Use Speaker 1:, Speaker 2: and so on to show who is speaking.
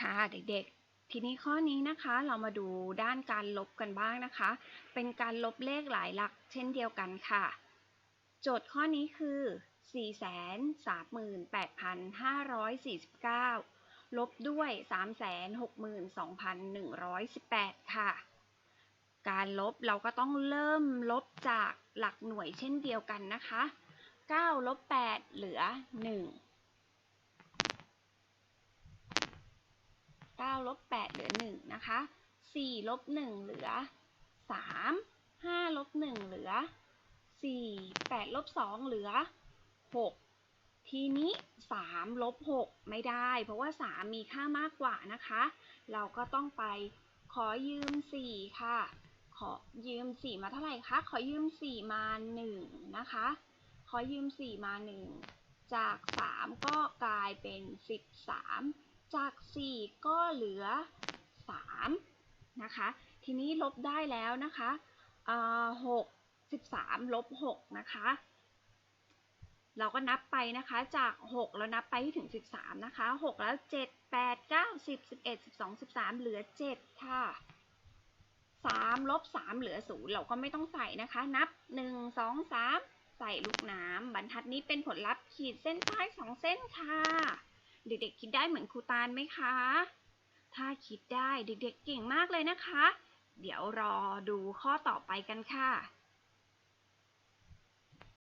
Speaker 1: ค่ะเด็กๆ ทีนี้ข้อนี้นะคะเรามาดูด้านการลบกันบ้างนะคะ เป็นการลบเลขหลายหลักเช่นเดียวกันค่ะ โจทย์ข้อนี้คือ 438,549 ลบด้วย 362,118 ค่ะ การลบเราก็ต้องเริ่มลบจากหลักหน่วยเช่นเดียวกันนะคะ 9 ลบ 8 เหลือ 1 9 ลบ8เหลือ1นะคะ4ลบ1เหลือ 3 5ลบ1เหลือ 4 8ลบ2เหลือ 6 ทีนี้ 3 ลบ 6 ไม่ได้ เพราะว่า 3 มีค่ามากกว่านะคะ เราก็ต้องไปขอยืม 4 ค่ะ ขอยืม 4 มาเท่าไหร่คะ ขอยืม 4 มา 1 นะคะ ขอยืม 4 มา 1 จาก 3 ก็กลายเป็น 13 จาก 4 ก็เหลือ 3 นะคะ ทีนี้ลบได้แล้วนะคะอ่า6 13ลบ6นะคะ เราก็นับไปนะคะ จาก6แล้วนับไปให้ถึง13นะคะ6แล้ว7 8 9 10 11 12 13เหลือ7ค่ะ3ลบ3เหลือ0เราก็ไม่ต้องใส่นะคะ นับ1 2 3ใส่ลูกน้ำบรรทัดนี้เป็นผลลัพธ์ขีดเส้นใต้2เส้นค่ะ เด็กๆคิดได้เหมือนครูตาลไหมคะ ถ้าคิดได้เด็กๆเก่งมากเลยนะคะ เดี๋ยวรอดูข้อต่อไปกันค่ะ